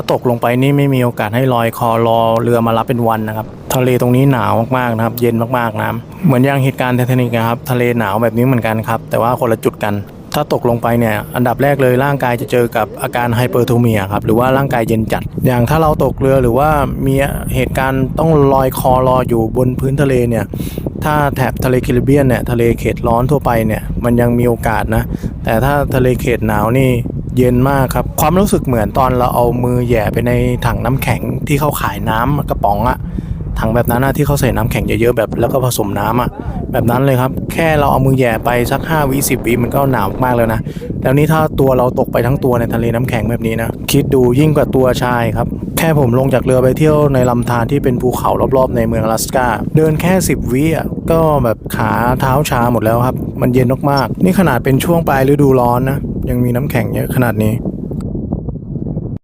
ถ้าตกลงไปนี่ไม่มีโอกาสให้ลอยคอรอเรือมารับเป็นวันนะครับ ทะเลตรงนี้หนาวมากๆนะครับ เย็นมากๆน้ำเหมือนอย่างเหตุการณ์ไททานิกนะครับ ทะเลหนาวแบบนี้เหมือนกันครับ แต่ว่าคนละจุดกัน ถ้าตกลงไปเนี่ย อันดับแรกเลยร่างกายจะเจอกับอาการไฮเปอร์โทเมียครับ หรือว่าร่างกายเย็นจัด อย่างถ้าเราตกเรือหรือว่ามีเหตุการณ์ต้องลอยคอรออยู่บนพื้นทะเลเนี่ยถ้าแถบทะเลแคริบเบียนเนี่ยทะเลเขตร้อนทั่วไปเนี่ยมันยังมีโอกาสนะ แต่ถ้าทะเลเขตหนาวนี่ เย็นมากครับ ความรู้สึกเหมือนตอนเราเอามือแหย่ไปในถังน้ำแข็งที่เขาขายน้ำกระป๋องอะ ถังแบบนั้นนะที่เขาใส่น้ำแข็งเยอะๆแบบแล้วก็ผสมน้ำอะแบบนั้นเลยครับ แค่เราเอามือแย่ไปสัก5วิ10วิมันก็หนาวมากแล้วนะแล้วนี่ถ้าตัวเราตกไปทั้งตัวในทะเลน้ำแข็งแบบนี้นะคิดดูยิ่งกว่าตัวชายครับ แค่ผมลงจากเรือไปเที่ยวในลำธารที่เป็นภูเขารอบๆ ในเมืองอลาสกาเดินแค่ 10วิอะก็แบบขาเท้าชาหมดแล้วครับ มันเย็นมากๆนี่ขนาดเป็นช่วงปลายฤดูร้อนนะยังมีน้ำแข็งเยอะขนาดนี้